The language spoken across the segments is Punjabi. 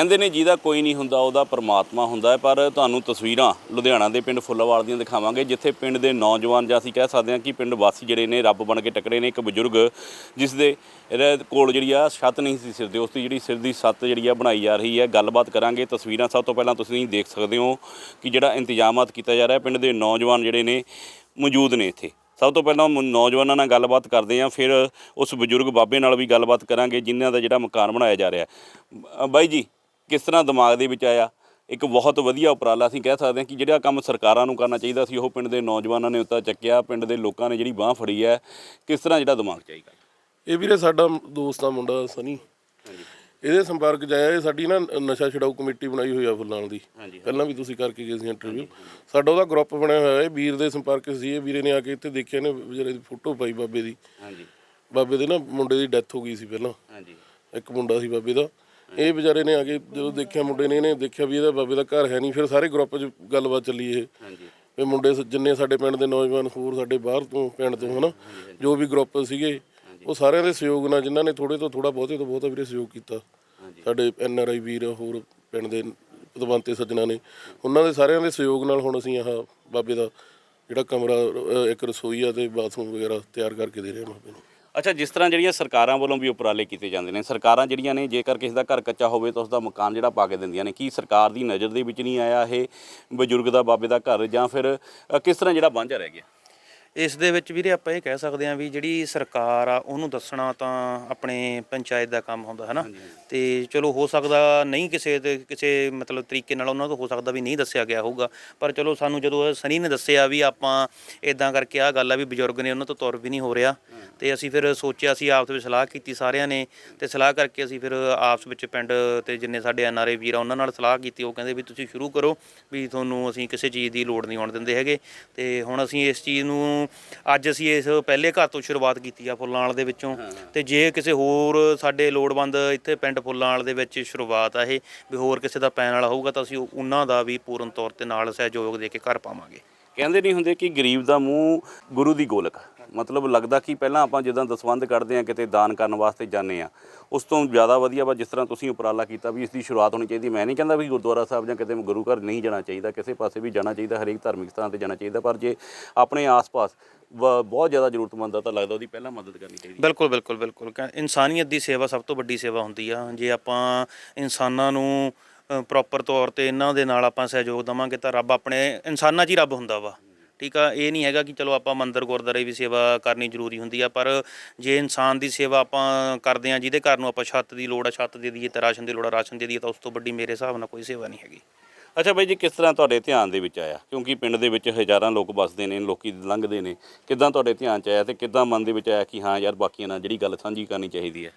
ਕਹਿੰਦੇ ਨੇ ਜਿਹਦਾ ਕੋਈ ਨਹੀਂ ਹੁੰਦਾ, ਉਹਦਾ ਪਰਮਾਤਮਾ ਹੁੰਦਾ ਹੈ, ਪਰ ਤੁਹਾਨੂੰ ਤਸਵੀਰਾਂ ਲੁਧਿਆਣਾ ਦੇ ਪਿੰਡ ਫੁੱਲਾਵਾਲ ਦੀਆਂ ਦਿਖਾਵਾਂਗੇ, ਜਿੱਥੇ ਪਿੰਡ ਦੇ ਨੌਜਵਾਨ, ਜਾਂ ਅਸੀਂ ਕਹਿ ਸਕਦੇ ਹਾਂ ਕਿ ਪਿੰਡ ਵਾਸੀ ਜਿਹੜੇ ਨੇ, ਰੱਬ ਬਣ ਕੇ ਟਕਰੇ ਨੇ, ਇੱਕ ਬਜ਼ੁਰਗ ਜਿਸ ਦੇ ਇਹਦੇ ਕੋਲ ਜਿਹੜੀ ਆ ਛੱਤ ਨਹੀਂ ਸੀ ਸਿਰ ਦੇ ਉਸ ਦੀ ਜਿਹੜੀ ਸਿਰ ਦੀ ਛੱਤ ਜਿਹੜੀ ਆ ਬਣਾਈ ਜਾ ਰਹੀ ਹੈ, ਗੱਲਬਾਤ ਕਰਾਂਗੇ, ਤਸਵੀਰਾਂ ਸਭ ਤੋਂ ਪਹਿਲਾਂ ਤੁਸੀਂ ਦੇਖ ਸਕਦੇ ਹੋ ਕਿ ਜਿਹੜਾ ਇੰਤਜ਼ਾਮਾਤ ਕੀਤਾ ਜਾ ਰਿਹਾ, ਪਿੰਡ ਦੇ ਨੌਜਵਾਨ ਜਿਹੜੇ ਨੇ ਮੌਜੂਦ ਨੇ ਇੱਥੇ। ਸਭ ਤੋਂ ਪਹਿਲਾਂ ਨੌਜਵਾਨਾਂ ਨਾਲ ਗੱਲਬਾਤ ਕਰਦੇ ਹਾਂ, ਫਿਰ ਉਸ ਬਜ਼ੁਰਗ ਬਾਬੇ ਨਾਲ ਵੀ ਗੱਲਬਾਤ ਕਰਾਂਗੇ, ਜਿਨ੍ਹਾਂ ਦਾ ਜਿਹੜਾ ਮਕਾਨ ਬਣਾਇਆ ਜਾ ਰਿਹਾ ਬਾਈ ਜੀ ਕਿਸ ਤਰ੍ਹਾਂ ਦਿਮਾਗ ਦੇ ਵਿੱਚ ਆਇਆ ਇੱਕ ਬਹੁਤ ਵਧੀਆ ਉਪਰਾਲਾ ਅਸੀਂ ਕਹਿ ਸਕਦੇ ਹਾਂ ਕਿ ਜਿਹੜਾ ਕੰਮ ਸਰਕਾਰਾਂ ਨੂੰ ਕਰਨਾ ਚਾਹੀਦਾ ਸੀ ਉਹ ਪਿੰਡ ਦੇ ਨੌਜਵਾਨਾਂ ਨੇ ਉੱਤਾ ਚੱਕਿਆ ਪਿੰਡ ਦੇ ਲੋਕਾਂ ਨੇ ਜਿਹੜੀ ਬਾਹ ਫੜੀ ਹੈ ਕਿਸ ਤਰ੍ਹਾਂ ਜਿਹੜਾ ਦਿਮਾਗ ਚਾਹੀਦਾ ਇਹ ਵੀਰੇ ਸਾਡਾ ਦੋਸਤ ਆ ਮੁੰਡਾ ਸਨੀ। ਇਹਦੇ ਸੰਪਰਕ ਚ ਆਇਆ ਇਹ ਸਾਡੀ ਨਾ ਨਸ਼ਾ ਛਡਾਊ ਕਮੇਟੀ ਬਣਾਈ ਹੋਈ ਆ ਫੁੱਲਾਂ ਦੀ। ਹਾਂਜੀ। ਪਹਿਲਾਂ ਵੀ ਤੁਸੀਂ ਕਰਕੇ ਗਏ ਸੀ ਇੰਟਰਵਿਊ ਸਾਡਾ ਉਹਦਾ ਗਰੁੱਪ ਬਣਿਆ ਹੋਇਆ ਹੈ ਵੀਰ ਦੇ ਸੰਪਰਕ ਸੀ ਇਹ। ਵੀਰੇ ਨੇ ਆ ਕੇ ਇੱਥੇ ਦੇਖਿਆ ਨੇ ਜਿਹੜੇ ਦੀ ਫੋਟੋ ਪਾਈ ਬਾਬੇ ਦੀ। ਹਾਂਜੀ। ਬਾਬੇ ਦੇ ਨਾ ਮੁੰਡੇ ਦੀ ਡੈਥ ਹੋ ਗਈ ਸੀ ਪਹਿਲਾਂ। ਹਾਂਜੀ। ਇੱਕ ਮੁੰਡਾ ਸੀ ਬਾਬੇ ਦਾ। ਇਹ ਵਿਚਾਰੇ ਨੇ ਆ ਕੇ ਜਦੋਂ ਦੇਖਿਆ ਮੁੰਡੇ ਨੇ ਇਹਨੇ ਦੇਖਿਆ ਵੀ ਇਹਦਾ ਬਾਬੇ ਦਾ ਘਰ ਹੈ ਨਹੀਂ ਫਿਰ ਸਾਰੇ ਗਰੁੱਪ 'ਚ ਗੱਲਬਾਤ ਚੱਲੀ ਇਹ। ਹਾਂਜੀ। ਵੀ ਮੁੰਡੇ ਸ- ਜਿੰਨੇ ਸਾਡੇ ਪਿੰਡ ਦੇ ਨੌਜਵਾਨ ਹੋਰ ਸਾਡੇ ਬਾਹਰ ਤੋਂ ਪਿੰਡ ਤੋਂ ਹਨਾ ਜੋ ਵੀ ਗਰੁੱਪ ਸੀਗੇ ਉਹ ਸਾਰਿਆਂ ਦੇ ਸਹਿਯੋਗ ਨਾਲ ਜਿਨ੍ਹਾਂ ਨੇ ਥੋੜੇ ਤੋਂ ਥੋੜਾ ਬਹੁਤੇ ਤੋਂ ਬਹੁਤਾ ਵੀਰੇ ਸਹਿਯੋਗ ਕੀਤਾ। ਸਾਡੇ ਐਨ ਆਰ ਆਈ ਵੀਰ ਹੋਰ ਪਿੰਡ ਦੇ ਪਦਵੰਤੇ ਸੱਜਣਾ ਨੇ ਉਹਨਾਂ ਦੇ ਸਾਰਿਆਂ ਦੇ ਸਹਿਯੋਗ ਨਾਲ ਹੁਣ ਅਸੀਂ ਆਹ ਬਾਬੇ ਦਾ ਜਿਹੜਾ ਕਮਰਾ ਅ, ਇੱਕ ਰਸੋਈ ਆ ਤੇ ਬਾਥਰੂਮ ਵਗੈਰਾ ਤਿਆਰ ਕਰਕੇ ਦੇ ਰਹੇ ਹਾਂ ਬਾਬੇ ਨੂੰ। ਅੱਛਾ ਜਿਸ ਤਰ੍ਹਾਂ ਜਿਹੜੀਆਂ ਸਰਕਾਰਾਂ ਵੱਲੋਂ ਵੀ ਉਪਰਾਲੇ ਕੀਤੇ ਜਾਂਦੇ ਨੇ ਸਰਕਾਰਾਂ ਜਿਹੜੀਆਂ ਨੇ ਜੇਕਰ ਕਿਸੇ ਦਾ ਘਰ ਕੱਚਾ ਹੋਵੇ ਤਾਂ ਉਸ ਦਾ ਮਕਾਨ ਜਿਹੜਾ ਪਾ ਕੇ ਦਿੰਦੀਆਂ ਨੇ ਕੀ ਸਰਕਾਰ ਦੀ ਨਜ਼ਰ ਦੇ ਵਿੱਚ ਨਹੀਂ ਆਇਆ ਇਹ ਬਜ਼ੁਰਗ ਦਾ ਬਾਬੇ ਦਾ ਘਰ ਜਾਂ ਫਿਰ ਅ, ਕਿਸ ਤਰ੍ਹਾਂ ਜਿਹੜਾ ਵਾਂਝਾ ਰਹਿ ਗਿਆ? ਇਸ ਦੇ ਵਿੱਚ ਵੀਰੇ ਆਪਾਂ ਇਹ ਕਹਿ ਸਕਦੇ ਹਾਂ ਵੀ ਜਿਹੜੀ ਸਰਕਾਰ ਆ ਉਹਨੂੰ ਦੱਸਣਾ ਤਾਂ ਆਪਣੇ ਪੰਚਾਇਤ ਦਾ ਕੰਮ ਹੁੰਦਾ ਹੈ ਨਾ ਤੇ ਚਲੋ ਹੋ ਸਕਦਾ ਨਹੀਂ ਕਿਸੇ ਦੇ ਕਿਸੇ ਮਤਲਬ ਤਰੀਕੇ ਨਾਲ ਉਹਨਾਂ ਤੋਂ ਹੋ ਸਕਦਾ ਵੀ ਨਹੀਂ ਦੱਸਿਆ ਗਿਆ ਹੋਊਗਾ। ਪਰ ਚਲੋ ਸਾਨੂੰ ਜਦੋਂ ਸਨੀ ਨੇ ਦੱਸਿਆ ਵੀ ਆਪਾਂ ਇਦਾਂ ਕਰਕੇ ਆ ਗੱਲ ਆ ਵੀ ਬਜ਼ੁਰਗ ਨੇ ਉਹਨਾਂ ਤੋਂ ਤੁਰ ਵੀ ਨਹੀਂ ਹੋ ਰਿਹਾ ਤੇ ਅਸੀਂ ਫਿਰ ਸੋਚਿਆ ਸੀ ਆਪਸ ਵਿੱਚ ਸਲਾਹ ਕੀਤੀ ਸਾਰਿਆਂ ਨੇ ਤੇ ਸਲਾਹ ਕਰਕੇ ਅਸੀਂ ਫਿਰ ਆਪਸ ਵਿੱਚ ਪਿੰਡ ਤੇ ਜਿੰਨੇ ਸਾਡੇ ਐਨਆਰਏ ਵੀਰ ਆ ਉਹਨਾਂ ਨਾਲ ਸਲਾਹ ਕੀਤੀ। ਉਹ ਕਹਿੰਦੇ ਵੀ ਤੁਸੀਂ ਸ਼ੁਰੂ ਕਰੋ ਵੀ ਤੁਹਾਨੂੰ ਅਸੀਂ ਕਿਸੇ ਚੀਜ਼ ਦੀ ਲੋੜ ਨਹੀਂ ਆਉਣ ਦਿੰਦੇ ਹੈਗੇ ਤੇ ਹੁਣ ਅਸੀਂ ਇਸ ਚੀਜ਼ ਨੂੰ ਅੱਜ ਅਸੀਂ ਇਸ ਪਹਿਲੇ ਘਰ ਤੋਂ ਸ਼ੁਰੂਆਤ ਕੀਤੀ ਆ ਫੁੱਲਾਂ ਵਾਲ ਦੇ ਵਿੱਚੋਂ। ਤੇ ਜੇ ਕਿਸੇ ਹੋਰ ਸਾਡੇ ਲੋੜਵੰਦ ਇੱਥੇ ਪਿੰਡ ਫੁੱਲਾਂ ਵਾਲ ਦੇ ਵਿੱਚ ਸ਼ੁਰੂਆਤ ਆ ਇਹ ਵੀ ਹੋਰ ਕਿਸੇ ਦਾ ਪੈਣ ਵਾਲਾ ਹੋਊਗਾ ਤਾਂ ਅਸੀਂ ਉਹਨਾਂ ਦਾ ਵੀ ਪੂਰਨ ਤੌਰ ਤੇ ਨਾਲ ਸਹਿਯੋਗ ਦੇ ਕੇ ਘਰ ਪਾਵਾਂਗੇ। ਕਹਿੰਦੇ ਨਹੀਂ ਹੁੰਦੇ ਕਿ ਗਰੀਬ ਦਾ ਮੂੰਹ ਗੁਰੂ ਦੀ ਗੋਲਕ। ਮਤਲਬ ਲੱਗਦਾ ਕਿ ਪਹਿਲਾਂ ਆਪਾਂ ਜਦੋਂ ਦਸਵੰਧ ਕੱਢਦੇ ਆ ਕਿਤੇ ਦਾਨ ਕਰਨ ਵਾਸਤੇ ਜਾਂਦੇ ਆ ਉਸ ਤੋਂ ਜ਼ਿਆਦਾ ਵਧੀਆ ਵਾ ਜਿਸ ਤਰ੍ਹਾਂ ਤੁਸੀਂ ਉਪਰਾਲਾ ਕੀਤਾ ਵੀ ਇਸ ਦੀ ਸ਼ੁਰੂਆਤ ਹੋਣੀ ਚਾਹੀਦੀ। ਮੈਂ ਨਹੀਂ ਕਹਿੰਦਾ ਵੀ ਗੁਰਦੁਆਰਾ ਸਾਹਿਬ ਜਾਂ ਕਿਤੇ ਗੁਰੂ ਘਰ ਨਹੀਂ ਜਾਣਾ ਚਾਹੀਦਾ, ਕਿਸੇ ਪਾਸੇ ਵੀ ਜਾਣਾ ਚਾਹੀਦਾ, ਹਰੇਕ ਧਾਰਮਿਕ ਸਥਾਨ ਤੇ ਜਾਣਾ ਚਾਹੀਦਾ, ਪਰ ਜੇ ਆਪਣੇ ਆਸ-ਪਾਸ ਵ- ਬਹੁਤ ਜ਼ਿਆਦਾ ਜ਼ਰੂਰਤਮੰਦ ਆ, ਤਾਂ ਲੱਗਦਾ ਉਹਦੀ ਪਹਿਲਾਂ ਮਦਦ ਕਰਨੀ ਚਾਹੀਦੀ ਬਿਲਕੁਲ ਬਿਲਕੁਲ ਬਿਲਕੁਲ। ਕਹਿ- ਇਨਸਾਨੀਅਤ ਦੀ ਸੇਵਾ ਸਭ ਤੋਂ ਵੱਡੀ ਸੇਵਾ ਹੁੰਦੀ ਆ। ਜੇ ਆਪਾਂ ਇਨਸਾਨਾਂ ਨੂੰ ਪ੍ਰੋਪਰ ਤੌਰ ਤੇ ਇਹਨਾਂ ਦੇ ਨਾਲ ਆਪਾਂ ਸਹਿਯੋਗ ਦਵਾਂਗੇ, ਤਾਂ ਰੱਬ ਆਪਣੇ, ਇਨਸਾਨਾਂ 'ਚ ਹੀ ਰੱਬ ਹੁੰਦਾ ਵਾ। ਠੀਕ ਆ, ਇਹ ਨਹੀਂ ਹੈਗਾ ਕਿ ਚਲੋ ਆਪਾਂ ਮੰਦਰ ਗੁਰਦੁਆਰੇ ਵੀ ਸੇਵਾ ਕਰਨੀ ਜ਼ਰੂਰੀ ਹੁੰਦੀ ਆ, ਪਰ ਜੇ ਇਨਸਾਨ ਦੀ ਸੇਵਾ ਆਪਾਂ ਕਰਦੇ ਆ, ਜਿਹਦੇ ਘਰ ਨੂੰ ਆਪਾਂ ਛੱਤ ਦੀ ਲੋੜ ਆ, ਛੱਤ ਦੇ ਦਈਏ ਤੇ ਰਾਸ਼ਨ ਦੀ ਲੋੜ ਆ, ਰਾਸ਼ਨ ਦੇ ਦਈਏ ਤਾਂ ਉਸ ਤੋਂ ਵੱਡੀ ਮੇਰੇ ਹਿਸਾਬ ਨਾਲ ਕੋਈ ਸੇਵਾ ਨਹੀਂ ਹੈਗੀ। ਅੱਛਾ ਬਾਈ ਜੀ, ਕਿਸ ਤਰ੍ਹਾਂ ਤੁਹਾਡੇ ਧਿਆਨ ਦੇ ਵਿੱਚ ਆਇਆ? ਕਿਉਂਕਿ ਪਿੰਡ ਦੇ ਵਿੱਚ ਹਜ਼ਾਰਾਂ ਲੋਕ ਵੱਸਦੇ ਨੇ, ਲੋਕੀ ਲੰਘਦੇ ਨੇ, ਕਿੱਦਾਂ ਤੁਹਾਡੇ ਧਿਆਨ 'ਚ ਆਇਆ ਤੇ ਕਿੱਦਾਂ ਮਨ ਦੇ ਵਿੱਚ ਆਇਆ ਕਿ ਹਾਂ ਯਾਰ, ਬਾਕੀਆਂ ਨਾਲ ਜਿਹੜੀ ਗੱਲ ਸਾਂਝੀ ਕਰਨੀ ਚਾਹੀਦੀ ਹੈ?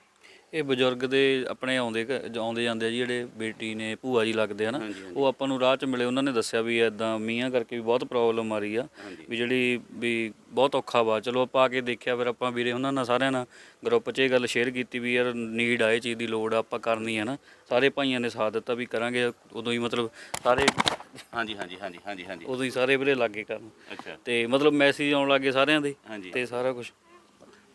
ਇਹ ਬਜ਼ੁਰਗ ਦੇ ਆਪਣੇ ਆਉਂਦੇ ਘ- ਆਉਂਦੇ ਜਾਂਦੇ ਆ ਜੀ ਜਿਹੜੇ ਬੇਟੀ ਨੇ ਭੂਆ ਜੀ ਲੱਗਦੇ ਆ ਨਾ ਉਹ ਆਪਾਂ ਨੂੰ ਰਾਹ 'ਚ ਮਿਲੇ। ਉਹਨਾਂ ਨੇ ਦੱਸਿਆ ਵੀ ਐਦਾਂ ਮੀਆਂ ਕਰਕੇ ਵੀ ਬਹੁਤ ਪ੍ਰੋਬਲਮ ਆ ਰਹੀ ਆ ਵੀ ਜਿਹੜੀ ਵੀ ਬਹੁਤ ਔਖਾ ਵਾ। ਚਲੋ ਆਪਾਂ ਆ ਕੇ ਦੇਖਿਆ ਫਿਰ ਆਪਾਂ ਵੀਰੇ ਉਹਨਾਂ ਨਾਲ ਸਾਰਿਆਂ ਨਾਲ ਗਰੁੱਪ 'ਚ ਇਹ ਗੱਲ ਸ਼ੇਅਰ ਕੀਤੀ ਵੀ ਯਾਰ ਨੀਡ ਆ ਇਹ ਚੀਜ਼ ਦੀ ਲੋੜ ਆ ਆਪਾਂ ਕਰਨੀ ਆ ਨਾ। ਸਾਰੇ ਭਾਈਆਂ ਨੇ ਸਾਥ ਦਿੱਤਾ ਵੀ ਕਰਾਂਗੇ ਉਦੋਂ ਹੀ ਮਤਲਬ ਸਾਰੇ ਹਾਂਜੀ ਹਾਂਜੀ ਹਾਂਜੀ ਹਾਂਜੀ ਹਾਂਜੀ। ਉਦੋਂ ਹੀ ਸਾਰੇ ਵੀਰੇ ਲੱਗੇ ਕਰਨ। ਅੱਛਾ। ਤੇ ਮਤਲਬ ਮੈਸੇਜ ਆਉਣ ਲੱਗੇ ਸਾਰਿਆਂ ਦੇ ਹਾਂਜੀ। ਤੇ ਸਾਰਾ ਕੁਝ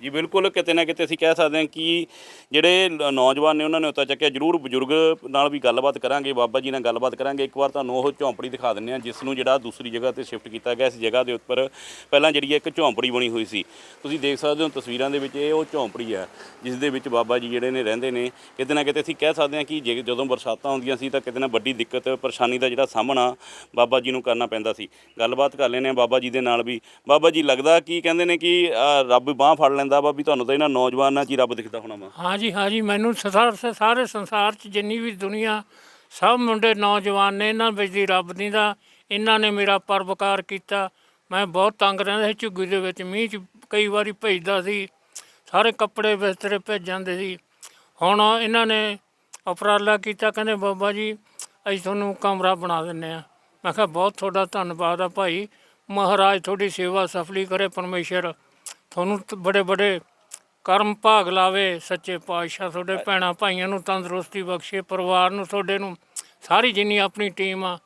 ਜੀ, ਬਿਲਕੁਲ ਕਿਤੇ ਨਾ ਕਿਤੇ ਅਸੀਂ ਕਹਿ ਸਕਦੇ ਹਾਂ ਕਿ ਜਿਹੜੇ ਲ- ਨੌਜਵਾਨ ਨੇ ਉਹਨਾਂ ਨੇ ਉੱਤਾ ਚੱਕਿਆ, ਜਰੂਰ ਬਜ਼ੁਰਗ ਨਾਲ ਵੀ ਗੱਲਬਾਤ ਕਰਾਂਗੇ, ਬਾਬਾ ਜੀ ਨਾਲ ਗੱਲਬਾਤ ਕਰਾਂਗੇ। ਇੱਕ ਵਾਰ ਤੁਹਾਨੂੰ ਉਹ ਝੌਂਪੜੀ ਦਿਖਾ ਦਿੰਦੇ ਆ ਜਿਸ ਨੂੰ ਜਿਹੜਾ ਦੂਸਰੀ ਜਗ੍ਹਾ ਤੇ ਸ਼ਿਫਟ ਕੀਤਾ ਗਿਆ, ਇਸ ਜਗ੍ਹਾ ਦੇ ਉੱਪਰ ਪਹਿਲਾਂ ਜਿਹੜੀ ਇੱਕ ਝੌਂਪੜੀ ਬਣੀ ਹੋਈ ਸੀ। ਤੁਸੀਂ ਦੇਖ ਸਕਦੇ ਹੋ ਤਸਵੀਰਾਂ ਦੇ ਵਿੱਚ ਇਹ ਉਹ ਝੌਂਪੜੀ ਹੈ, ਜਿਸ ਦੇ ਵਿੱਚ ਬਾਬਾ ਜੀ ਜਿਹੜੇ ਨੇ ਰਹਿੰਦੇ ਨੇ। ਕਿਤੇ ਨਾ ਕਿਤੇ ਅਸੀਂ ਕਹਿ ਸਕਦੇ ਹਾਂ ਕਿ ਜੇ ਜਦੋਂ ਬਰਸਾਤਾਂ ਹੁੰਦੀਆਂ ਸੀ ਤਾਂ ਕਿਤੇ ਨਾ ਵੱਡੀ ਦਿੱਕਤ, ਪਰੇਸ਼ਾਨੀ ਦਾ ਜਿਹੜਾ ਸਾਹਮਣਾ ਬਾਬਾ ਜੀ ਨੂੰ ਕਰਨਾ ਪੈਂਦਾ ਸੀ। ਗੱਲਬਾਤ ਕਰ ਲੈਨੇ ਆ ਬਾਬਾ ਜੀ ਦੇ ਨਾਲ ਵੀ। ਬਾਬਾ ਜੀ ਲੱਗਦਾ ਕਿ ਕਹਿੰਦੇ ਨੇ ਕਿ ਰੱਬ ਬਾਹ ਫੜ ਲੈਂਦਾ ਵਾ ਵੀ ਤੁਹਾਨੂੰ ਤਾਂ ਇਹਨਾਂ ਨੌਜਵਾਨਾਂ 'ਚ ਹੀ ਰੱਬ ਦਿਖਦਾ ਹੋਣਾ ਵਾ। ਹਾਂਜੀ ਹਾਂਜੀ, ਮੈਨੂੰ ਸੰਸਾਰ ਸ- ਸਾਰੇ ਸੰਸਾਰ 'ਚ ਜਿੰਨੀ ਵੀ ਦੁਨੀਆ, ਸਭ ਮੁੰਡੇ ਨੌਜਵਾਨ ਨੇ, ਇਹਨਾਂ ਵਿੱਚ ਦੀ ਰੱਬ ਦੀ ਦਾ, ਇਹਨਾਂ ਨੇ ਮੇਰਾ ਪਰਵਕਾਰ ਕੀਤਾ। ਮੈਂ ਬਹੁਤ ਤੰਗ ਰਹਿੰਦਾ ਸੀ, ਝੁੱਗੀ ਦੇ ਵਿੱਚ ਮੀਂਹ 'ਚ ਕਈ ਵਾਰੀ ਭੇਜਦਾ ਸੀ, ਸਾਰੇ ਕੱਪੜੇ ਬਿਸਤਰੇ ਭੇਜ ਜਾਂਦੇ ਸੀ। ਹੁਣ ਇਹਨਾਂ ਨੇ ਉਪਰਾਲਾ ਕੀਤਾ, ਕਹਿੰਦੇ, ਬਾਬਾ ਜੀ, ਅਸੀਂ ਤੁਹਾਨੂੰ ਕਮਰਾ ਬਣਾ ਦਿੰਨੇ ਆ ਮੈਂ ਕਿਹਾ, ਬਹੁਤ ਤੁਹਾਡਾ ਧੰਨਵਾਦ ਆ ਭਾਈ। ਮਹਾਰਾਜ ਤੁਹਾਡੀ ਸੇਵਾ ਸਫਲੀ ਕਰੇ, ਪਰਮੇਸ਼ਰ ਤੁਹਾਨੂੰ ਬੜੇ ਬੜੇ ਕਰਮ ਭਾਗ ਲਾਵੇ ਸੱਚੇ ਪਾਤਸ਼ਾਹ ਤੁਹਾਡੇ ਭੈਣਾਂ ਭਾਈਆਂ ਨੂੰ ਤੰਦਰੁਸਤੀ ਬਖਸ਼ੇ ਪਰਿਵਾਰ ਨੂੰ ਤੁਹਾਡੇ ਨੂੰ ਸਾਰੀ ਜਿੰਨੀ ਆਪਣੀ ਟੀਮ ਆ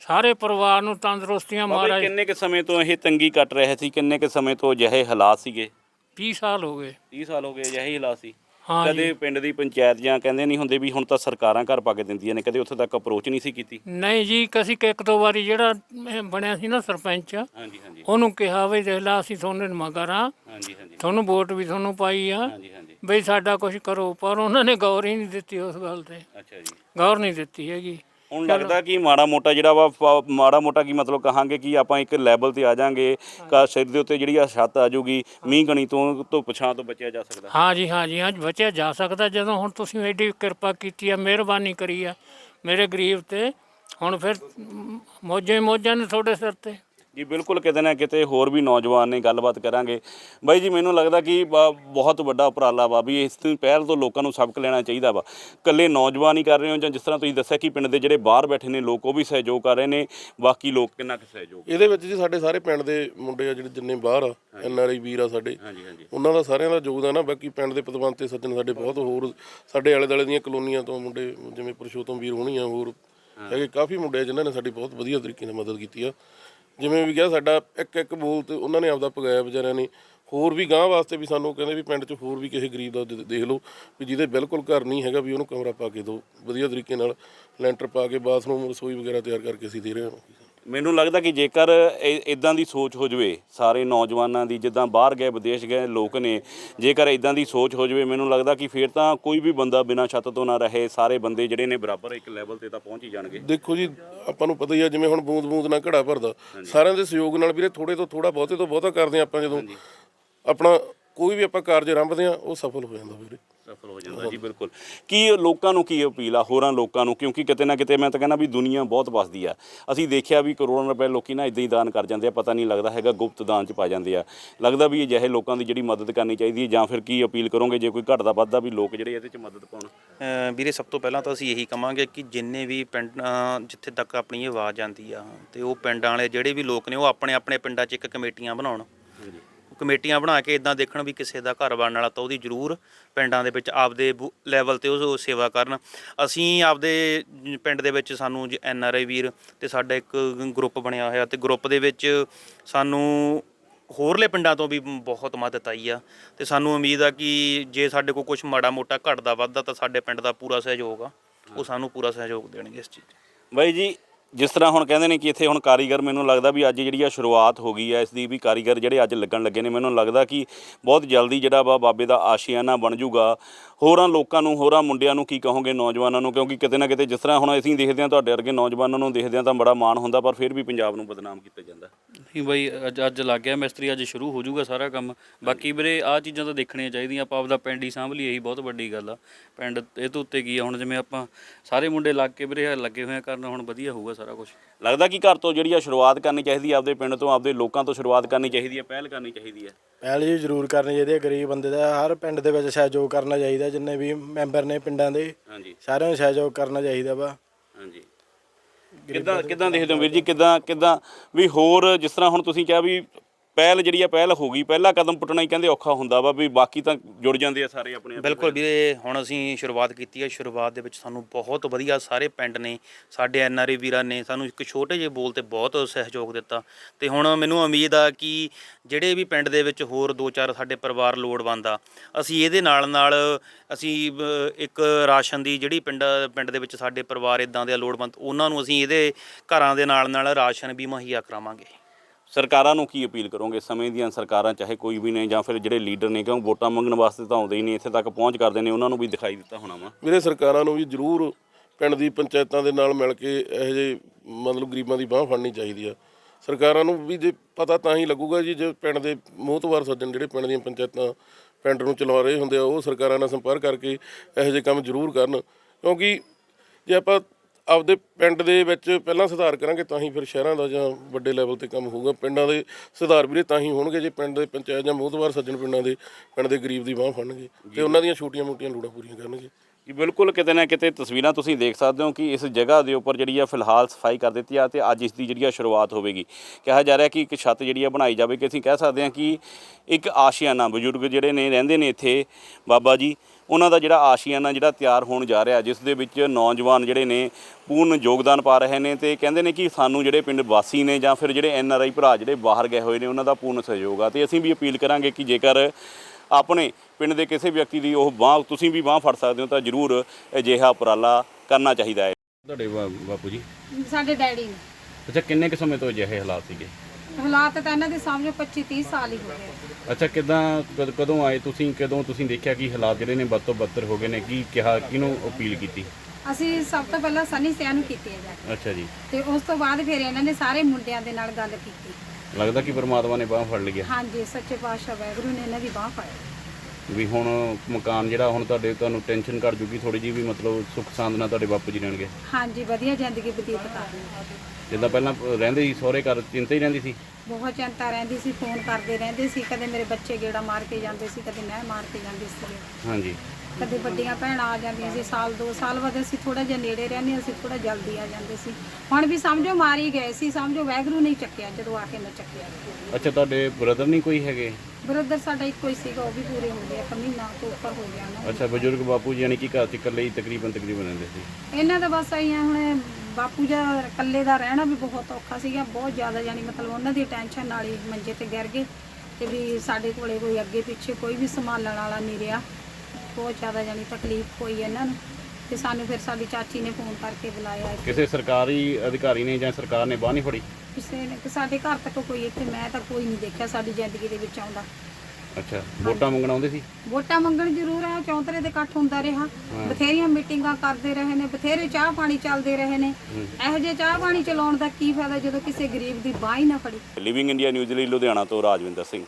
ਸਾਰੇ ਪਰਿਵਾਰ ਨੂੰ ਤੰਦਰੁਸਤੀਆਂ ਮਹਾਰਾਜ ਕਿੰਨੇ ਕੁ ਸਮੇਂ ਤੋਂ ਇਹ ਤੰਗੀ ਕੱਟ ਰਹੇ ਸੀ? ਕਿੰਨੇ ਕੁ ਸਮੇਂ ਤੋਂ ਅਜਿਹੇ ਹਾਲਾਤ ਸੀਗੇ? 20 ਸਾਲ ਹੋ ਗਏ। 30 ਸਾਲ ਹੋ ਗਏ ਅਜਿਹੇ ਹਾਲਾਤ ਸੀ। ਕਦੇ ਪਿੰਡ ਦੀ ਪੰਚਾਇਤ ਜਾਂ ਕਹਿੰਦੇ ਨਹੀਂ ਹੁੰਦੇ ਵੀ ਹੁਣ ਤਾਂ ਸਰਕਾਰਾਂ ਘਰ ਪਾ ਕੇ ਦਿੰਦੀਆਂ ਨੇ ਕਦੇ ਉੱਥੇ ਤੱਕ ਅਪਰੋਚ ਨਹੀਂ ਸੀ ਕੀਤੀ? ਨਹੀਂ ਜੀ ਕਸੀ ਕਿ ਇੱਕ ਦੋ ਵਾਰੀ ਜਿਹੜਾ ਇਹ ਬਣਿਆ ਸੀ ਨਾ ਸਰਪੰਚ ਹਾਂਜੀ ਹਾਂਜੀ। ਉਹਨੂੰ ਕਿਹਾ ਵੀ ਦੇਖ ਲਾ ਅਸੀਂ ਤੁਹਾਨੂੰ ਮਗਰਾਂ ਹਾਂਜੀ ਹਾਂਜੀ। ਤੁਹਾਨੂੰ ਵੋਟ ਵੀ ਤੁਹਾਨੂੰ ਪਾਈ ਆ। ਹਾਂਜੀ ਹਾਂਜੀ। ਬਈ ਸਾਡਾ ਕੁਝ ਕਰੋ ਪਰ ਉਹਨਾਂ ਨੇ ਗੌਰ ਹੀ ਨਹੀਂ ਦਿੱਤੀ ਉਸ ਗੱਲ ਤੇ। ਅੱਛਾ ਜੀ। ਗੌਰ ਨਹੀਂ ਦਿੱਤੀ ਹੈਗੀ। ਹੁਣ ਲੱਗਦਾ ਕਿ ਮਾੜਾ ਮੋਟਾ ਜਿਹੜਾ ਵਾ ਮਾੜਾ ਮੋਟਾ ਕੀ ਮਤਲਬ ਕਹਾਂਗੇ ਕਿ ਆਪਾਂ ਇੱਕ ਲੈਵਲ ਤੇ ਆ ਜਾਾਂਗੇ ਕਾ ਸਿਰ ਦੇ ਉੱਤੇ ਜਿਹੜੀ ਆ ਛੱਤ ਆ ਜਾਊਗੀ ਮੀਂਹ ਕਣੀ ਤੋਂ ਧੁੱਪ ਛਾਂ ਤੋਂ ਬਚਿਆ ਜਾ ਸਕਦਾ। ਹਾਂ ਜੀ ਹਾਂ ਜੀ ਹਾਂ ਬਚਿਆ ਜਾ ਸਕਦਾ। ਜਦੋਂ ਹੁਣ ਤੁਸੀਂ ਐਡੀ ਕਿਰਪਾ ਕੀਤੀ ਆ ਮਿਹਰਬਾਨੀ ਕਰੀ ਆ ਮੇਰੇ ਗਰੀਬ ਤੇ ਹੁਣ ਫਿਰ ਮੌਜਾਂ ਮੌਜਾਂ ਨੇ ਤੁਹਾਡੇ ਸਿਰ ਤੇ। ਜੀ ਬਿਲਕੁਲ ਕਿਤੇ ਨਾ ਕਿਤੇ ਹੋਰ ਵੀ ਨੌਜਵਾਨ ਨੇ ਗੱਲਬਾਤ ਕਰਾਂਗੇ। ਬਾਈ ਜੀ ਮੈਨੂੰ ਲੱਗਦਾ ਕਿ ਬ- ਬਹੁਤ ਵੱਡਾ ਉਪਰਾਲਾ ਵਾ ਵੀ ਇਸ ਤੋਂ ਪਹਿਲ ਤੋਂ ਲੋਕਾਂ ਨੂੰ ਸਬਕ ਲੈਣਾ ਚਾਹੀਦਾ ਵਾ। ਇਕੱਲੇ ਨੌਜਵਾਨ ਹੀ ਕਰ ਰਹੇ ਹੋ ਜਾਂ ਜਿਸ ਤਰ੍ਹਾਂ ਤੁਸੀਂ ਦੱਸਿਆ ਕਿ ਪਿੰਡ ਦੇ ਜਿਹੜੇ ਬਾਹਰ ਬੈਠੇ ਨੇ ਲੋਕ ਉਹ ਵੀ ਸਹਿਯੋਗ ਕਰ ਰਹੇ ਨੇ ਬਾਕੀ ਲੋਕ ਕਿੰਨਾ ਕੁ ਸਹਿਯੋਗ ਇਹਦੇ ਵਿੱਚ ਜੀ ਸਾਡੇ ਸਾਰੇ ਪਿੰਡ ਦੇ ਮੁੰਡੇ ਆ ਜਿਹੜੇ ਜਿੰਨੇ ਬਾਹਰ ਆ ਐਨ ਆਰ ਆਈ ਵੀਰ ਆ ਸਾਡੇ ਹਾਂਜੀ ਹਾਂਜੀ। ਉਹਨਾਂ ਦਾ ਸਾਰਿਆਂ ਦਾ ਯੋਗਦਾਨ ਆ ਬਾਕੀ ਪਿੰਡ ਦੇ ਪਤਵੰਤ ਤੇ ਸੱਜਣ ਸਾਡੇ ਬਹੁਤ ਹੋਰ ਸਾਡੇ ਆਲੇ ਦੁਆਲੇ ਦੀਆਂ ਕਲੋਨੀਆਂ ਤੋਂ ਮੁੰਡੇ ਜਿਵੇਂ ਪੁਰਸ਼ੋਤਮ ਵੀਰ ਹੋਣੀ ਆ ਹੋਰ ਹੈਗੇ ਕਾਫੀ ਮੁੰਡੇ ਆ ਜਿਨ੍ਹਾਂ ਨੇ ਸਾਡੀ ਬਹੁਤ ਵਧੀਆ ਤਰੀਕੇ ਨਾਲ ਮਦਦ ਕੀਤੀ ਆ। ਜਿਵੇਂ ਵੀ ਕਿਹਾ, ਸਾਡਾ ਇੱਕ ਇੱਕ ਬੋਲ ਤੇ ਉਹਨਾਂ ਨੇ ਆਪਦਾ ਪਗਾਇਆ ਵਿਚਾਰਿਆਂ ਨੇ। ਹੋਰ ਵੀ ਗਾਂ ਵਾਸਤੇ ਵੀ ਸਾਨੂੰ ਕਹਿੰਦੇ ਵੀ ਪਿੰਡ 'ਚ ਹੋਰ ਵੀ ਕਿਸੇ ਗਰੀਬ ਦਾ ਦੇ- ਦੇਖ ਲਓ ਵੀ ਜਿਹਦੇ ਬਿਲਕੁਲ ਘਰ ਨਹੀਂ ਹੈਗਾ ਵੀ ਉਹਨੂੰ ਕਮਰਾ ਪਾ ਕੇ ਦਿਓ। ਵਧੀਆ ਤਰੀਕੇ ਨਾਲ ਲੈਂਟਰ ਪਾ ਕੇ ਬਾਥਰੂਮ, ਰਸੋਈ ਵਗੈਰਾ ਤਿਆਰ ਕਰਕੇ ਅਸੀਂ ਦੇ ਰਹੇ ਹਾਂ। ਮੈਨੂੰ ਲੱਗਦਾ ਕਿ ਜੇਕਰ ਇਦਾਂ ਦੀ ਸੋਚ ਹੋ ਜਵੇ ਸਾਰੇ ਨੌਜਵਾਨਾਂ ਦੀ ਜਿੱਦਾਂ ਬਾਹਰ ਗਏ ਵਿਦੇਸ਼ ਗਏ ਲੋਕ ਨੇ ਜੇਕਰ ਇਦਾਂ ਦੀ ਸੋਚ ਹੋ ਜਵੇ ਮੈਨੂੰ ਲੱਗਦਾ ਕਿ ਫਿਰ ਤਾਂ ਕੋਈ ਵੀ ਬੰਦਾ ਬਿਨਾਂ ਛੱਤ ਤੋਂ ਨਾ ਰਹੇ ਸਾਰੇ ਬੰਦੇ ਜਿਹੜੇ ਨੇ ਬਰਾਬਰ ਇੱਕ ਲੈਵਲ ਤੇ ਤਾਂ ਪਹੁੰਚ ਹੀ ਜਾਣਗੇ। ਦੇਖੋ ਜੀ ਆਪਾਂ ਨੂੰ ਪਤਾ ਹੀ ਆ ਜਿਵੇਂ ਹੁਣ ਬੂੰਦ ਬੂੰਦ ਨਾਲ ਘੜਾ ਭਰਦਾ ਸਾਰਿਆਂ ਦੇ ਸਹਿਯੋਗ ਨਾਲ ਵੀਰੇ ਥੋੜੇ ਤੋਂ ਥੋੜਾ ਬਹੁਤੇ ਤੋਂ ਬਹੁਤਾ ਕਰਦੇ ਆਪਾਂ ਜਦੋਂ ਆਪਣਾ ਕੋਈ ਵੀ ਆਪਾਂ ਕਾਰਜ ਆਰੰਭਦੇ ਆ ਉਹ ਸਫਲ ਹੋ ਜਾਂਦਾ ਵੀਰੇ। ਸਫਲ ਹੋ ਜਾਂਦਾ ਜੀ ਬਿਲਕੁਲ। ਕੀ ਲੋਕਾਂ ਨੂੰ ਕੀ ਅਪੀਲ ਆ ਹੋਰਾਂ ਲੋਕਾਂ ਨੂੰ? ਕਿਉਂਕਿ ਕਿਤੇ ਨਾ ਕਿਤੇ ਮੈਂ ਤਾਂ ਕਹਿੰਦਾ ਵੀ ਦੁਨੀਆ ਬਹੁਤ ਵਸਦੀ ਆ। ਅਸੀਂ ਦੇਖਿਆ ਵੀ ਕਰੋੜਾਂ ਰੁਪਏ ਲੋਕੀ ਨਾ ਇਦਾਂ ਹੀ ਦਾਨ ਕਰ ਜਾਂਦੇ ਆ ਪਤਾ ਨਹੀਂ ਲੱਗਦਾ ਹੈਗਾ ਗੁਪਤ ਦਾਨ ਚ ਪਾ ਜਾਂਦੇ ਆ। ਲੱਗਦਾ ਵੀ ਅਜਿਹੇ ਲੋਕਾਂ ਦੀ ਜਿਹੜੀ ਮਦਦ ਕਰਨੀ ਚਾਹੀਦੀ ਹੈ ਜਾਂ ਫਿਰ ਕੀ ਅਪੀਲ ਕਰੋਗੇ ਜੇ ਕੋਈ ਘਟਦਾ ਵੱਧਦਾ ਵੀ ਲੋਕ ਜਿਹੜੇ ਇਹਦੇ ਚ ਮਦਦ ਪਾਉਣ? ਵੀਰੇ ਸਭ ਤੋਂ ਪਹਿਲਾਂ ਤਾਂ ਅਸੀਂ ਇਹੀ ਕਵਾਂਗੇ ਕਿ ਜਿੰਨੇ ਵੀ ਪਿੰਡ ਜਿੱਥੇ ਤੱਕ ਆਪਣੀ ਆਵਾਜ਼ ਜਾਂਦੀ ਆ ਤੇ ਉਹ ਪਿੰਡਾਂ ਵਾਲੇ ਜਿਹੜੇ ਵੀ ਲੋਕ ਨੇ ਉਹ ਆਪਣੇ ਆਪਣੇ ਪਿੰਡਾਂ 'ਚ ਇੱਕ ਕਮੇਟੀਆਂ ਬਣਾਉਣ। ਕਮੇਟੀਆਂ ਬਣਾ ਕੇ ਇਦਾਂ ਦੇਖਣ ਵੀ ਕਿਸੇ ਦਾ ਘਰ ਬਣਨ ਵਾਲਾ ਤਾਂ ਉਹਦੀ ਜ਼ਰੂਰ ਪਿੰਡਾਂ ਦੇ ਵਿੱਚ ਆਪਦੇ ਲੈਵਲ ਤੇ ਉਹ ਸੇਵਾ ਕਰਨ। ਅਸੀਂ ਆਪਦੇ ਪਿੰਡ ਦੇ ਵਿੱਚ ਸਾਨੂੰ ਐਨ ਆਰ ਆਈ ਵੀਰ ਤੇ ਸਾਡਾ ਇੱਕ ਗਰੁੱਪ ਬਣਿਆ ਹੋਇਆ ਤੇ ਗਰੁੱਪ ਦੇ ਵਿੱਚ ਸਾਨੂੰ ਹੋਰਲੇ ਪਿੰਡਾਂ ਤੋਂ ਵੀ ਬਹੁਤ ਮਦਦ ਆਈ ਆ। ਤੇ ਸਾਨੂੰ ਉਮੀਦ ਆ ਕਿ ਜੇ ਸਾਡੇ ਕੋਲ ਕੁਝ ਮਾੜਾ ਮੋਟਾ ਘਟਦਾ ਵੱਧਦਾ ਤਾਂ ਸਾਡੇ ਪਿੰਡ ਦਾ ਪੂਰਾ ਸਹਿਯੋਗ ਆ। ਉਹ ਸਾਨੂੰ ਪੂਰਾ ਸਹਿਯੋਗ ਦੇਣਗੇ ਇਸ ਚੀਜ਼ ਬਾਈ ਜੀ ਜਿਸ ਤਰ੍ਹਾਂ ਹੁਣ ਕਹਿੰਦੇ ਨੇ ਕਿ ਇੱਥੇ ਹੁਣ ਕਾਰੀਗਰ ਮੈਨੂੰ ਲੱਗਦਾ ਵੀ ਅੱਜ ਜਿਹੜੀ ਆ ਸ਼ੁਰੂਆਤ ਹੋ ਗਈ ਹੈ ਇਸ ਦੀ ਵੀ ਕਾਰੀਗਰ ਜਿਹੜੇ ਅੱਜ ਲੱਗਣ ਲੱਗੇ ਨੇ, ਮੈਨੂੰ ਲੱਗਦਾ ਕਿ ਬਹੁਤ ਜਲਦੀ ਜਿਹੜਾ ਵਾ ਬਾਬੇ ਦਾ ਆਸ਼ੀਆਨਾ ਬਣ ਜਾਊਗਾ ਹੋਰਾਂ ਲੋਕਾਂ ਨੂੰ, ਹੋਰਾਂ ਮੁੰਡਿਆਂ ਨੂੰ ਕੀ ਕਹੋਗੇ ਨੌਜਵਾਨਾਂ ਨੂੰ? ਕਿਉਂਕਿ ਕਿਤੇ ਨਾ ਕਿਤੇ ਜਿਸ ਤਰ੍ਹਾਂ ਹੁਣ ਅਸੀਂ ਦੇਖਦੇ ਹਾਂ ਤੁਹਾਡੇ ਵਰਗੇ ਨੌਜਵਾਨਾਂ ਨੂੰ ਦੇਖਦੇ ਹਾਂ ਤਾਂ ਬੜਾ ਮਾਣ ਹੁੰਦਾ, ਪਰ ਫਿਰ ਵੀ ਪੰਜਾਬ ਨੂੰ ਬਦਨਾਮ ਕੀਤਾ ਜਾਂਦਾ। ਨਹੀਂ ਬਾਈ, ਅੱਜ ਅੱਜ ਲੱਗ ਗਿਆ ਮਿਸਤਰੀ, ਅੱਜ ਸ਼ੁਰੂ ਹੋ ਜਾਊਗਾ ਸਾਰਾ ਕੰਮ। ਬਾਕੀ ਵੀਰੇ, ਆਹ ਚੀਜ਼ਾਂ ਤਾਂ ਦੇਖਣੀਆਂ ਚਾਹੀਦੀਆਂ, ਆਪਾਂ ਆਪਦਾ ਪਿੰਡ ਹੀ ਸਾਂਭ ਲਈਏ, ਇਹੀ ਬਹੁਤ ਵੱਡੀ ਗੱਲ ਆ। ਪਿੰਡ ਇਹ ਤੋਂ ਉੱਤੇ ਕੀ ਆ, ਹੁਣ ਜਿਵੇਂ ਆਪਾਂ ਸਾਰੇ ਮੁੰਡੇ ਲੱਗ ਕੇ ਵੀਰੇ, ਲੱਗੇ ਹੋਏ ਆ ਕਰਨ, ਹੁਣ ਵਧੀਆ ਹੋਊਗਾ ਸਾਰਾ ਕੁਝ ਲੱਗਦਾ ਕਿ ਘਰ ਤੋਂ ਜਿਹੜੀ ਆ ਸ਼ੁਰੂਆਤ ਕਰਨੀ ਚਾਹੀਦੀ ਹੈ ਆਪਦੇ ਪਿੰਡ ਤੋਂ ਆਪਦੇ ਲੋਕਾਂ ਤੋਂ ਸ਼ੁਰੂਆਤ ਕਰਨੀ ਚਾਹੀਦੀ ਹੈ ਪਹਿਲ ਕਰਨੀ ਚਾਹੀਦੀ ਹੈ ਪਹਿਲ ਜੀ ਜ਼ਰੂਰ ਕਰਨੀ ਚਾਹੀਦੀ ਹੈ ਗਰੀਬ ਬੰਦੇ ਦਾ ਹਰ ਪਿੰਡ ਦੇ ਵਿੱਚ ਸਹਿਯੋਗ ਕਰਨਾ ਚਾਹੀਦਾ ਜਿੰਨੇ ਵੀ ਮੈਂਬਰ ਨੇ ਪਿੰਡਾਂ ਦੇ ਹਾਂਜੀ। ਸਾਰਿਆਂ ਨੂੰ ਸਹਿਯੋਗ ਕਰਨਾ ਚਾਹੀਦਾ ਵਾ। ਹਾਂਜੀ। ਕਿੱਦਾਂ ਕਿੱਦਾਂ ਦੇਖਦੇ ਹੋ ਵੀਰ ਜੀ? ਕਿੱਦਾਂ ਕਿੱਦਾਂ ਵੀ ਹੋਰ ਜਿਸ ਤਰ੍ਹਾਂ ਹੁਣ ਤੁਸੀਂ ਕਿਹਾ ਵੀ ਪਹਿਲ ਜਿਹੜੀ ਆ ਪਹਿਲ ਹੋ ਗਈ। ਪਹਿਲਾ ਕਦਮ ਪੁੱਟਣਾ ਹੀ ਕਹਿੰਦੇ ਔਖਾ ਹੁੰਦਾ ਵਾ ਵੀ ਬਾਕੀ ਤਾਂ ਜੁੜ ਜਾਂਦੇ ਆ ਸਾਰੇ ਆਪਣੇ ਆਪ। ਬਿਲਕੁਲ ਵੀਰੇ ਹੁਣ ਅਸੀਂ ਸ਼ੁਰੂਆਤ ਕੀਤੀ ਹੈ ਸ਼ੁਰੂਆਤ ਦੇ ਵਿੱਚ ਸਾਨੂੰ ਬਹੁਤ ਵਧੀਆ ਸਾਰੇ ਪਿੰਡ ਨੇ ਸਾਡੇ ਐਨ ਆਰ ਆਈ ਵੀਰਾਂ ਨੇ ਸਾਨੂੰ ਇੱਕ ਛੋਟੇ ਜਿਹੇ ਬੋਲ ਤੇ ਬਹੁਤ ਸਹਿਯੋਗ ਦਿੱਤਾ। ਤੇ ਹੁਣ ਮੈਨੂੰ ਉਮੀਦ ਆ ਕਿ ਜਿਹੜੇ ਵੀ ਪਿੰਡ ਦੇ ਵਿੱਚ ਹੋਰ ਦੋ ਚਾਰ ਸਾਡੇ ਪਰਿਵਾਰ ਲੋੜਵੰਦ ਆ ਅਸੀਂ ਇਹਦੇ ਨਾਲ ਨਾਲ ਅਸੀਂ ਇੱਕ ਰਾਸ਼ਨ ਦੀ ਜਿਹੜੀ ਪਿੰਡ ਪਿੰਡ ਦੇ ਵਿੱਚ ਸਾਡੇ ਪਰਿਵਾਰ ਇਦਾਂ ਦੇ ਆ ਲੋੜਵੰਦ ਉਹਨਾਂ ਨੂੰ ਅਸੀਂ ਇਹਦੇ ਘਰਾਂ ਦੇ ਨਾਲ ਨਾਲ ਰਾਸ਼ਨ ਵੀ ਮੁਹੱਈਆ ਕਰਾਵਾਂਗੇ। ਸਰਕਾਰਾਂ ਨੂੰ ਕੀ ਅਪੀਲ ਕਰੋਗੇ? ਸਮੇਂ ਦੀਆਂ ਸਰਕਾਰਾਂ, ਚਾਹੇ ਕੋਈ ਵੀ ਨੇ ਜਾਂ ਫਿਰ ਜਿਹੜੇ ਲੀਡਰ ਨੇ, ਕਿਉਂ ਵੋਟਾਂ ਮੰਗਣ ਵਾਸਤੇ ਤਾਂ ਆਉਂਦੇ ਹੀ ਨਹੀਂ, ਇੱਥੇ ਤੱਕ ਪਹੁੰਚ ਕਰਦੇ ਨੇ, ਉਹਨਾਂ ਨੂੰ ਵੀ ਦਿਖਾਈ ਦਿੱਤਾ ਹੋਣਾ ਵਾ। ਮੇਰੇ ਸਰਕਾਰਾਂ ਨੂੰ ਵੀ ਜ਼ਰੂਰ ਪਿੰਡ ਦੀ ਪੰਚਾਇਤਾਂ ਦੇ ਨਾਲ ਮਿਲ ਕੇ ਇਹੋ ਜਿਹੇ ਮਤਲਬ ਗਰੀਬਾਂ ਦੀ ਬਾਹ ਫੜਨੀ ਚਾਹੀਦੀ ਆ। ਸਰਕਾਰਾਂ ਨੂੰ ਵੀ ਜੇ ਪਤਾ ਤਾਂ ਹੀ ਲੱਗੂਗਾ ਜੀ, ਜੇ ਪਿੰਡ ਦੇ ਮੋਹਤਵਾਰ ਸੱਜਣ ਜਿਹੜੇ ਪਿੰਡ ਦੀਆਂ ਪੰਚਾਇਤਾਂ ਪਿੰਡ ਨੂੰ ਚਲਾ ਰਹੇ ਹੁੰਦੇ ਆ, ਉਹ ਸਰਕਾਰਾਂ ਨਾਲ ਸੰਪਰਕ ਕਰਕੇ ਇਹੋ ਜਿਹੇ ਕੰਮ ਜ਼ਰੂਰ ਕਰਨ। ਕਿਉਂਕਿ ਜੇ ਆਪਾਂ ਆਪਦੇ ਪਿੰਡ ਦੇ ਵਿੱਚ ਪਹਿਲਾਂ ਸੁਧਾਰ ਕਰਾਂਗੇ, ਤਾਂ ਹੀ ਫਿਰ ਸ਼ਹਿਰਾਂ ਦਾ ਜਾਂ ਵੱਡੇ ਲੈਵਲ ਤੇ ਕੰਮ ਹੋਊਗਾ। ਪਿੰਡਾਂ ਦੇ ਸੁਧਾਰ ਵੀਰੇ ਤਾਂ ਹੀ ਹੋਣਗੇ, ਜੇ ਪਿੰਡ ਦੇ ਪੰਚਾਇਤ ਜਾਂ ਮੋਹਤਵਾਰ ਸੱਜਣ ਪਿੰਡਾਂ ਦੇ, ਪਿੰਡ ਦੇ ਗਰੀਬ ਦੀ ਬਾਹ ਫੜਨਗੇ ਤੇ ਉਹਨਾਂ ਦੀਆਂ ਛੋਟੀਆਂ-ਮੋਟੀਆਂ ਲੋੜਾਂ ਪੂਰੀਆਂ ਕਰਨਗੇ। ਜੀ, ਬਿਲਕੁਲ ਕਿਤੇ ਨਾ ਕਿਤੇ ਤਸਵੀਰਾਂ ਤੁਸੀਂ ਦੇਖ ਸਕਦੇ ਹੋ ਕਿ ਇਸ ਜਗ੍ਹਾ ਦੇ ਉੱਪਰ ਜਿਹੜੀ ਆ ਫਿਲਹਾਲ ਸਫ਼ਾਈ ਕਰ ਦਿੱਤੀ ਆ ਤੇ ਅੱਜ ਇਸ ਦੀ ਜਿਹੜੀ ਆ ਸ਼ੁਰੂਆਤ ਹੋਵੇਗੀ। ਕਿਹਾ ਜਾ ਰਿਹਾ ਕਿ ਇੱਕ ਛੱਤ ਜਿਹੜੀ ਆ ਬਣਾਈ ਜਾਵੇ ਕਿ ਅਸੀਂ ਕਹਿ ਸਕਦੇ ਹਾਂ ਕਿ ਇੱਕ ਆਸ਼ਿਆਨਾ ਬਜ਼ੁਰਗ ਜਿਹੜੇ ਨੇ, ਰਹਿੰਦੇ ਨੇ ਇੱਥੇ ਬਾਬਾ ਜੀ। ਉਹਨਾਂ ਦਾ ਜਿਹੜਾ ਆਸ਼ੀਆਨਾ ਜਿਹੜਾ ਤਿਆਰ ਹੋਣ ਜਾ ਰਿਹਾ ਜਿਸ ਦੇ ਵਿੱਚ ਨੌਜਵਾਨ ਜਿਹੜੇ ਨੇ ਪੂਰਨ ਯੋਗਦਾਨ ਪਾ ਰਹੇ ਨੇ ਤੇ ਕਹਿੰਦੇ ਨੇ ਕਿ ਸਾਨੂੰ ਜਿਹੜੇ ਪਿੰਡ ਵਾਸੀ ਨੇ ਜਾਂ ਫਿਰ ਜਿਹੜੇ ਐਨ ਆਰ ਆਈ ਭਰਾ ਜਿਹੜੇ ਬਾਹਰ ਗਏ ਹੋਏ ਨੇ ਉਹਨਾਂ ਦਾ ਪੂਰਨ ਸਹਿਯੋਗ ਆ। ਤੇ ਅਸੀਂ ਵੀ ਅਪੀਲ ਕਰਾਂਗੇ ਕਿ ਜੇਕਰ ਆਪਣੇ ਪਿੰਡ ਦੇ ਕਿਸੇ ਵਿਅਕਤੀ ਦੀ ਉਹ ਬਾਹ ਤੁਸੀਂ ਵੀ ਬਾਹ ਫੜ ਸਕਦੇ ਹੋ ਤਾਂ ਜ਼ਰੂਰ ਅਜਿਹਾ ਉਪਰਾਲਾ ਕਰਨਾ ਚਾਹੀਦਾ ਹੈ। ਤੁਹਾਡੇ ਬਾਪੂ ਜੀ? ਸਾਡੇ ਡੈਡੀ ਨੇ। ਅੱਛਾ ਕਿੰਨੇ ਕੁ ਸਮੇਂ ਤੋਂ ਅਜਿਹੇ ਹਾਲਾਤ ਸੀਗੇ? ਹਾਲਾਤ ਤਾਂ ਇਹਨਾਂ ਦੇ ਸਾਹਮਣੇ 25 30 ਸਾਲ ਹੀ ਹੋ ਗਏ। ਅੱਛਾ ਕਿਦਾਂ ਕਦੋਂ ਆਏ ਤੁਸੀਂ ਕਦੋਂ ਤੁਸੀਂ ਦੇਖਿਆ ਕਿ ਹਾਲਾਤ ਜਿਹੜੇ ਨੇ ਬਦ ਤੋਂ ਬੱਤਰ ਹੋ ਗਏ ਨੇ? ਕੀ ਕਿਹਾ ਕਿਹਨੂੰ ਅਪੀਲ ਕੀਤੀ? ਅਸੀਂ ਸਭ ਤੋਂ ਪਹਿਲਾਂ ਸਨੀ ਸਿਆਂ ਨੂੰ ਕੀਤੀ ਹੈ ਜਾ ਕੇ। ਅੱਛਾ ਜੀ। ਤੇ ਉਸ ਤੋਂ ਬਾਅਦ ਫਿਰ ਇਹਨਾਂ ਨੇ ਸਾਰੇ ਮੁੰਡਿਆਂ ਦੇ ਨਾਲ ਗੱਲ ਕੀਤੀ। ਲੱਗਦਾ ਕਿ ਪਰਮਾਤਮਾ ਨੇ ਬਾਹ ਫੜ ਲਿਆ ਹਾਂਜੀ ਸੱਚੇ ਪਾਤਸ਼ਾਹ ਵਾਹਿਗੁਰੂ ਨੇ ਇਹਨਾਂ ਦੀ ਬਾਹ ਫੜੀ ਵੀ ਹੁਣ ਮਕਾਨ ਜਿਹੜਾ ਹੁਣ ਤੁਹਾਡੇ ਤੁਹਾਨੂੰ ਟੈਨਸ਼ਨ ਘਟ ਜੂਗੀ ਥੋੜੀ ਜੀ ਵੀ ਮਤਲਬ ਸੁੱਖ ਸਾਂਦ ਨਾਲ ਤੁਹਾਡੇ ਬਾਪੂ ਜੀ ਰਹਿਣਗੇ। ਹਾਂਜੀ ਵਧੀਆ ਜ਼ਿੰਦਗੀ ਬਤੀਤ ਕਰਨੀ ਜਿੱਦਾਂ ਪਹਿਲਾਂ ਰਹਿੰਦੇ ਸੀ ਸਹੁਰੇ ਘਰ ਚਿੰਤਾ ਹੀ ਰਹਿੰਦੀ ਸੀ? ਬਹੁਤ ਚਿੰਤਾ ਰਹਿੰਦੀ ਸੀ ਫੋਨ ਕਰਦੇ ਰਹਿੰਦੇ ਸੀ ਕਦੇ ਮੇਰੇ ਬੱਚੇ ਗੇੜਾ ਮਾਰ ਕੇ ਜਾਂਦੇ ਸੀ ਕਦੇ ਮੈਂ ਮਾਰ ਕੇ ਜਾਂਦੀ ਸੀ। ਹਾਂਜੀ। ਕਦੇ ਵੱਡੀਆਂ ਭੈਣਾਂ ਆ ਜਾਂਦੀਆਂ ਸੀ ਸਾਲ ਦੋ ਸਾਲ ਬਾਅਦ ਅਸੀਂ ਥੋੜਾ ਜਿਹਾ ਨੇੜੇ ਰਹਿੰਦੇ ਅਸੀਂ ਥੋੜਾ ਜਲਦੀ ਆ ਜਾਂਦੇ ਸੀ। ਹੁਣ ਵੀ ਸਮਝੋ ਮਾਰੀ ਗਏ ਸੀ ਸਮਝੋ ਵਾਹਿਗੁਰੂ ਨਹੀਂ ਚੱਕਿਆ ਜਦੋਂ ਆ ਕੇ ਨਾ ਚੱਕਿਆ। ਅੱਛਾ ਤੁਹਾਡੇ ਬ੍ਰਦਰ ਨਹੀਂ ਕੋਈ ਹੈਗੇ? ਬ੍ਰਦਰ ਸਾਡਾ ਇੱਕੋ ਹੀ ਸੀਗਾ ਉਹ ਵੀ ਪੂਰੇ ਹੋ ਗਏ ਇੱਕ ਮਹੀਨਾ ਤੋਂ ਉੱਪਰ ਹੋ ਗਿਆ ਨਾ। ਅੱਛਾ ਬਜ਼ੁਰਗ ਬਾਪੂ ਜੀ ਯਾਨੀ ਕਿ ਘਰ 'ਚ ਇਕੱਲੇ ਹੀ ਤਕਰੀਬਨ ਤਕਰੀਬਨ ਰਹਿੰਦੇ ਸੀ? ਇਹਨਾਂ ਦਾ ਬਸ ਆਈ ਆ ਹੁਣ ਬਾਪੂ ਜੀ ਇਕੱਲੇ ਦਾ ਰਹਿਣਾ ਵੀ ਬਹੁਤ ਔਖਾ ਸੀਗਾ ਬਹੁਤ ਜ਼ਿਆਦਾ ਜਾਨੀ ਮਤਲਬ ਉਹਨਾਂ ਦੀ ਟੈਨਸ਼ਨ ਨਾਲ ਹੀ ਮੰਜੇ ਤੇ ਗਿਰ ਗਏ ਤੇ ਵੀ ਸਾਡੇ ਕੋਲੇ ਕੋਈ ਅੱਗੇ ਪਿੱਛੇ ਕੋਈ ਵੀ ਸੰਭਾਲਣ ਵਾਲਾ ਨਹੀਂ ਰਿਹਾ। ਬਹੁਤ ਜ਼ਿਆਦਾ ਜਾਨੀ ਤਕਲੀਫ ਹੋਈ ਇਹਨਾਂ ਨੂੰ ਤੇ ਸਾਨੂੰ ਫਿਰ ਸਾਡੀ ਚਾਚੀ ਨੇ ਫੋਨ ਕਰਕੇ ਬੁਲਾਇਆ ਕਿਸੇ ਸਰਕਾਰੀ ਅਧਿਕਾਰੀ ਨੇ ਜਾਂ ਸਰਕਾਰ ਨੇ ਬਾਹ ਨਹੀਂ ਫੜੀ? ਕਿਸੇ ਨੇ ਕਿ ਸਾਡੇ ਘਰ ਤੱਕ ਕੋਈ ਇੱਥੇ ਮੈਂ ਤਾਂ ਕੋਈ ਨਹੀਂ ਦੇਖਿਆ ਸਾਡੀ ਜ਼ਿੰਦਗੀ ਦੇ ਵਿੱਚ ਆਉਂਦਾ। ਅੱਛਾ ਵੋਟਾਂ ਮੰਗਣ ਆਉਂਦੇ ਸੀ? ਵੋਟਾਂ ਮੰਗਣ ਜ਼ਰੂਰ ਆ ਚੌਂਤਰੇ ਦੇ ਇਕੱਠ ਹੁੰਦਾ ਰਿਹਾ। ਬਥੇਰੀਆਂ ਮੀਟਿੰਗਾਂ ਕਰਦੇ ਰਹੇ ਨੇ ਬਥੇਰੇ ਚਾਹ ਪਾਣੀ ਚੱਲਦੇ ਰਹੇ ਨੇ। ਇਹੋ ਜਿਹੇ ਚਾਹ ਪਾਣੀ ਚਲਾਉਣ ਦਾ ਕੀ ਫਾਇਦਾ ਜਦੋਂ ਕਿਸੇ ਗਰੀਬ ਦੀ ਬਾਹ ਹੀ ਨਾ ਫੜੀ? ਲਿਵਿੰਗ ਇੰਡੀਆ ਨਿਊਜ਼ ਲਈ ਲੁਧਿਆਣਾ ਤੋਂ ਰਾਜਵਿੰਦਰ ਸਿੰਘ।